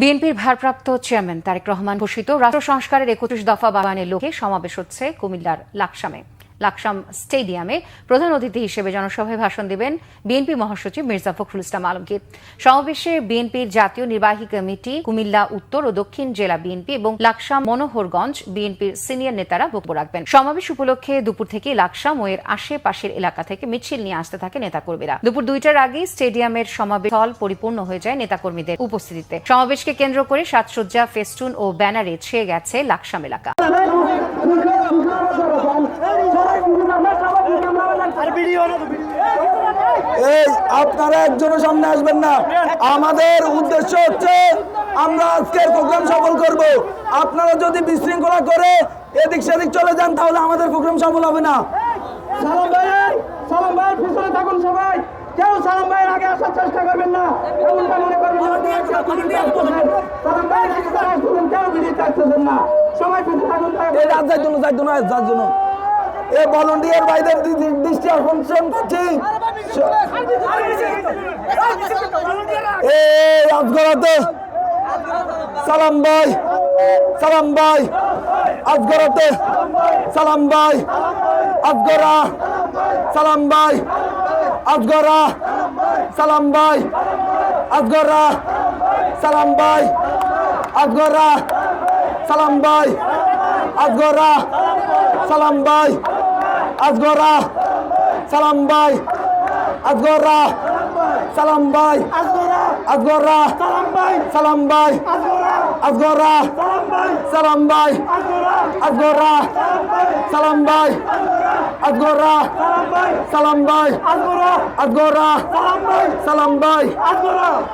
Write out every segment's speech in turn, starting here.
বিএনপির ভারপ্রাপ্ত চেয়ারম্যান তারেক রহমান ঘোষিত রাষ্ট্র সংস্কারের একত্রিশ দফা বাগানের লোকে সমাবেশ হচ্ছে কুমিল্লার লাকসামে। লাকসাম স্টেডিয়ামে প্রধান অতিথি হিসেবে জনসভায় ভাষণ দেবেন বিএনপি মহাসচিব মির্জা ফখরুল ইসলাম আলমগীর। সমাবেশে বিএনপির জাতীয় নির্বাহী কমিটি কুমিল্লা, উত্তর ও দক্ষিণ জেলা বিএনপি এবং লাকসাম মনোহরগঞ্জ বিএনপির সিনিয়র নেতারা বক্তব্য রাখবেন। সমাবেশ উপলক্ষে দুপুর থেকে লাকসাম ও এর আশেপাশের এলাকা থেকে মিছিল নিয়ে আসতে থাকে নেতাকর্মীরা। দুপুর দুইটার আগে স্টেডিয়ামের সমাবেশ হল পরিপূর্ণ হয়ে যায় নেতাকর্মীদের উপস্থিতিতে। সমাবেশকে কেন্দ্র করে সাজসজ্জা, ফেস্টুন ও ব্যানারে ছেয়ে গেছে লাকসাম এলাকা। এই আপনারা একজনের সামনে আসবেন না। আমাদের উদ্দেশ্য হচ্ছে আমরা আজকের প্রোগ্রাম সফল করব। আপনারা যদি বিশৃঙ্খলা করে এদিক সেদিক চলে যান তাহলে আমাদের প্রোগ্রাম সফল হবে না। সালাম ভাই সালাম ভাই পিছনে থাকুন সবাই। কেউ সালাম ভাইয়ের আগে আসার চেষ্টা করবেন না এমনটা মনে করবেন। সালাম ভাই কেউ বেরিয়ে থাকতেছেন না। সবাই পিছনে থাকুন এই রাত যার জন্য যার জন্য যার জন্য। এ ভলেন্টিয়ার ভাইদের দৃষ্টি আকর্ষণ করছি। এই আজগরাতে সালাম ভাই সালাম ভাই, আজগরাতে সালাম ভাই, আজগরা, সালাম ভাই, আজগরা, সালাম ভাই, আজগরা, সালাম ভাই, আজগরা, সালাম ভাই, আজগরা, সালাম ভাই আজগরা সালাম ভাই। আজগরা সালাম ভাই। আজগরা সালাম ভাই। আজগরা সালাম ভাই। আজগরা সালাম ভাই। আজগরা সালাম ভাই আজগরা সালাম ভাই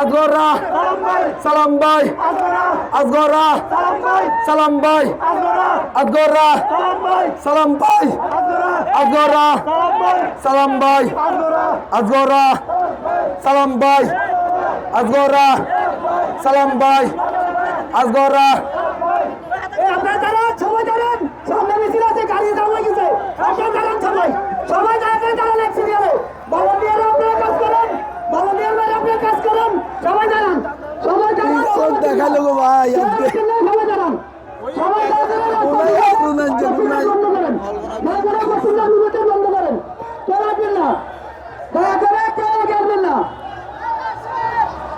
আজগরা সালাম ভাই আজগরা সালাম ভাই আজগরা সালাম ভাই আজগরা সালাম ভাই আজগরা সালাম ভাই আজগরা সালাম ভাই আজগরা আপনারা সবাই দাঁড়ান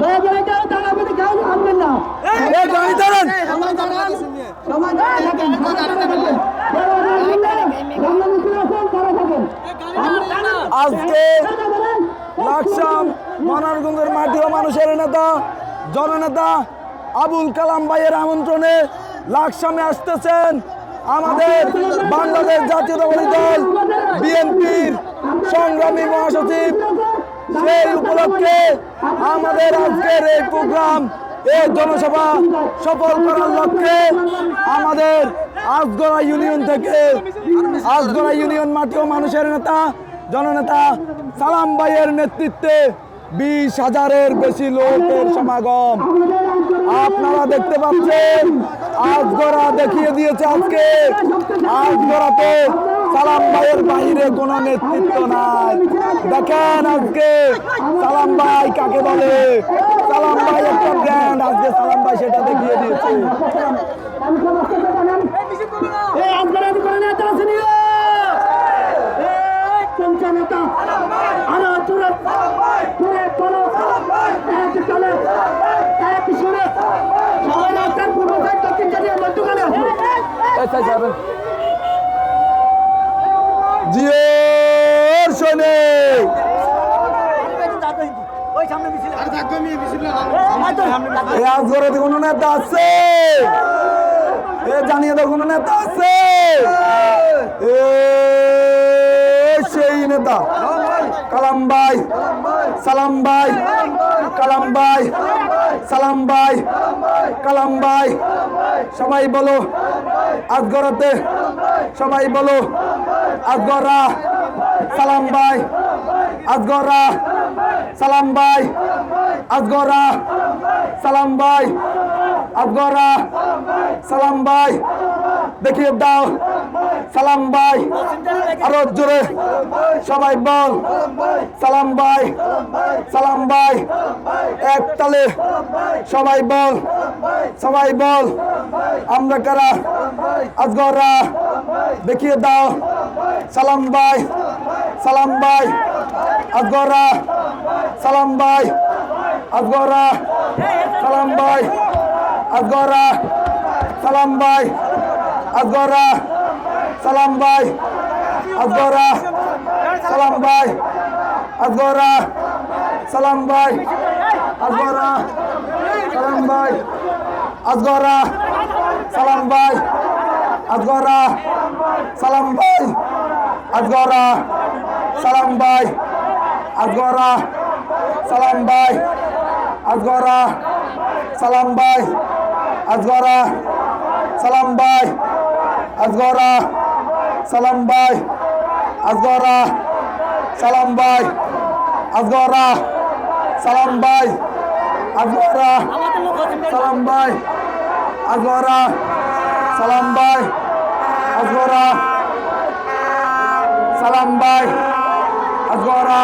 দাঁড়ান থাকেন কেউ থাকেন আজকে লাকসাম মাটি ও মানুষের নেতা, জননেতা আবুল কালাম ভাইয়ের আমন্ত্রণে লাকসামে আসতেছেন আমাদের বাংলাদেশ জাতীয়তাবাদী দল, বিএনপির সংগ্রামী মহাসচিব সেই উপলক্ষে আমাদের আজকের এই প্রোগ্রাম, এই জনসভা সফল করার লক্ষ্যে আমাদের আজগড়া ইউনিয়ন থেকে আজগড়া ইউনিয়ন মাটি ও মানুষের নেতা, জননেতা সালাম ভাইয়ের নেতৃত্বে বিশ হাজারের বেশি লোকের সমাগম। আপনারা দেখতে পাচ্ছেন, আজগড়া দেখিয়ে দিয়েছে আজকে। আজগড়াতে সালাম ভাইয়ের বাইরে কোনো নেতৃত্ব নাই দেখেন আজকে সালাম ভাই কাকে বলে সালাম ভাই একটা ব্র্যান্ড আজকে সালাম ভাই সেটা দেখিয়ে দিয়েছে করে নেতা আছেন কোনটা নেতা আরও তুলে তুলে করো এক চলে এক সুরে সবাই রাস্তার পূর্ব সাইড দক্ষিণ সাইডে মধ্যখানে আসবে আচ্ছা যাবেন জিওর আজগরাতে কোনো নেতা আছে। কোনো নেতা আছে। কালাম ভাই, সালাম কালাম সালাম কালাম সবাই বলো আজগরাতে সবাই বলো আজগরা সালাম ভাই আজগরা সালাম ভাই আজগরা সালাম ভাই আজগরা সালাম ভাই দেখিয়ে দাও। সালাম ভাই। আরও জোরে। সবাই বল। সালাম ভাই। সালাম ভাই। এক তালে। সবাই বল। সবাই বল। আমরা কারা? আজগরা দেখিয়ে দাও। সালাম ভাই। সালাম ভাই। আজগরা সালাম ভাই। আজগরা সালাম ভাই। আজগরা সালাম ভাই। আজগরা সালাম ভাই আজগরা সালাম ভাই আজগরা সালাম ভাই আজগরা সালাম ভাই আজগরা সালাম ভাই আজগরা সালাম ভাই আজগরা সালাম ভাই আজগরা সালাম ভাই আজগরা সালাম ভাই আজগরা সালাম ভাই আজগরা, সালাম ভাই। আজগরা, সালাম ভাই। আজগরা, সালাম ভাই। আজগরা, সালাম ভাই। আজগরা, সালাম ভাই। আজগরা, সালাম ভাই। আজগরা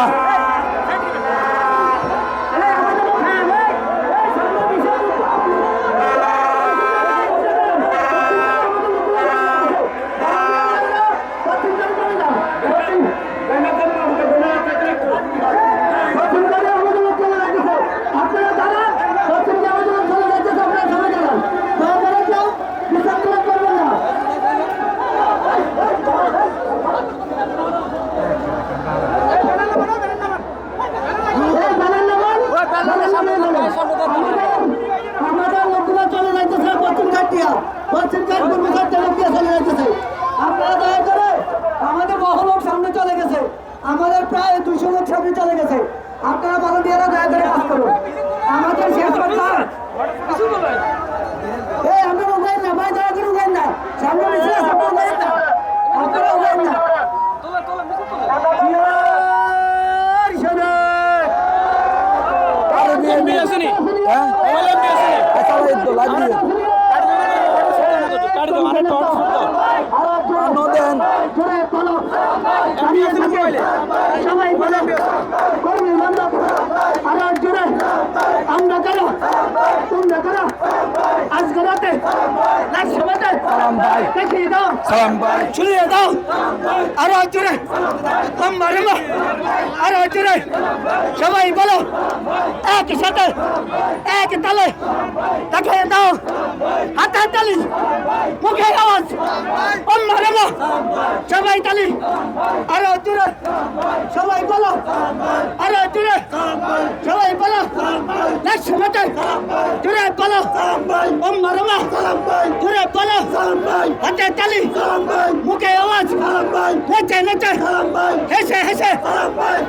আপনারা দাঁড়ান পশ্চিম আমাদের চলে যাচ্ছে আপনারা সবাই দাঁড়ান দয়া করে কেউ বিশৃঙ্খলা করবেন না এই বানান নামান, বানান নামান বলুন। আমাদের- আমাদের লোকগুলো চলে যাইতেছে পশ্চিম ঘাট দিয়া পশ্চিম ঘাট পূর্ব ঘাট থেকে দিয়া চলে যাইতেছে আপনারা দয়া করে আমাদের বহু লোক সামনে চলে গেছে আমাদের প্রায় সামনে চলে গেছে। আপনারা ভলান্টিয়াররা দয়া করে কাজ করুন। আমাদের শেষ কথা। এই আমরা উগাইন না ভাই দয়া করে উগাইন না। সামনে মিছিল আছে, আপনারা উগাইন না। আপনারা উগাইন না। আরে বিএনপি আসেনি হ্যাঁ? এমপি আসেনি আচ্ছা লাগ দিয়ে কাটি দাও আরে জোরে বলো। এমপি আসেনি সবাই বলো কর্মী বান্ধব আরও জোরে আমরা করো? তোমরা করো? আজকে রাতে সমাজে দেখিয়ে দাও। ছুড়িয়ে দাও। আরও জোরে লম্বা লম্বা। আরও জোরে সবাই বলো একই সাথে এক তালে দেখিয়ে দাও। হাতে তালি, মুখে আওয়াজ। লম্বা লম্বা সবাই তালি। আরও জোরে, সবাই বলো। আরও জোরে, সবাই বলো। লাশ সমাজে জোরে বলো। লম্বা লম্বা জোরে বলো। হাতে তালি, মুখে আওয়াজ। নেচে নেচে, হেসে হেসে।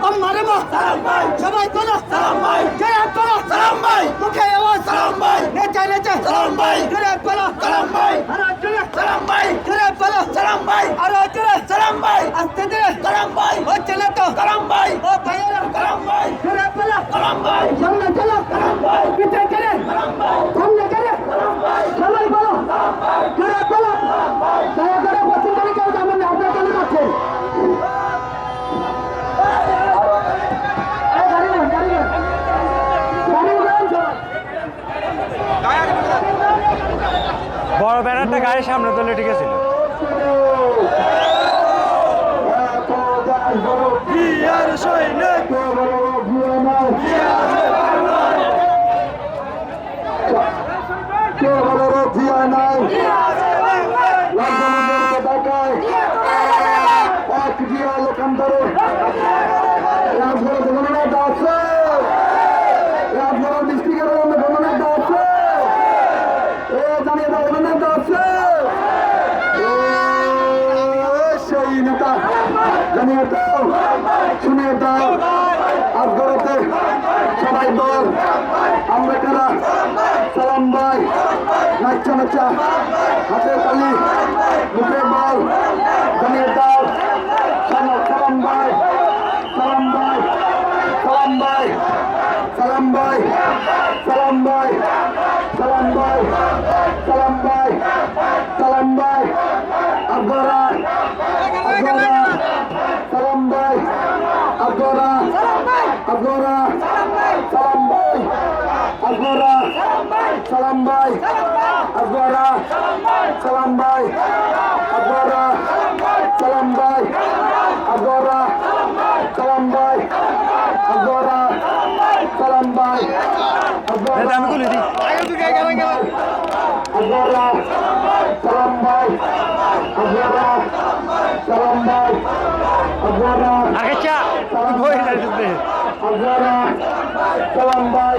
আমার মা সবাই বলো। জোরে বলো। পালা সালাম ভাই মুখে আওয়াজ সালাম ভাই নেচে নেচে সালাম ভাই জোরে পালা সালাম ভাই আরও জোরে সালাম ভাই জোরে পালা সালাম ভাই আরও জোরে সালাম ভাই আস্তে ধীরে সালাম ভাই ও চলে তো সালাম ভাই ও ভাইয়েরা সালাম ভাই জোরে পালা সালাম ভাই সামনে চলো গাড়ির সামনে তো ঠিক আছে? দাও আজগরতে সবাই বল আমরা কারা সালাম ভাই নাচা নাচা হাতে তালি, মুখে বল, জানিয়ে দাও সালাম ভাই সালাম ভাই সালাম ভাই সালাম ভাই সালাম ভাই সালাম ভাই সালাম ভাই, সালাম সালাম ভাই। আকবরা। সালাম ভাই। আকবরা। সালাম ভাই। আকবরা। সালাম ভাই। আকবরা। সালাম ভাই। আকবরা। সালাম ভাই। আকবরা। সালাম ভাই। আকবরা। আচ্ছা সালাম ভাই।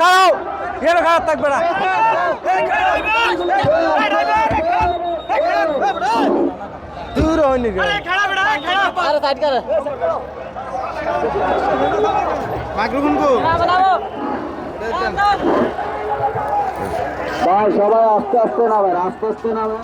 খাও। কেন খারাপ থাকবে না। দূর হয়নি ভাই সবাই আস্তে আস্তে নামেন আস্তে আস্তে নামেন।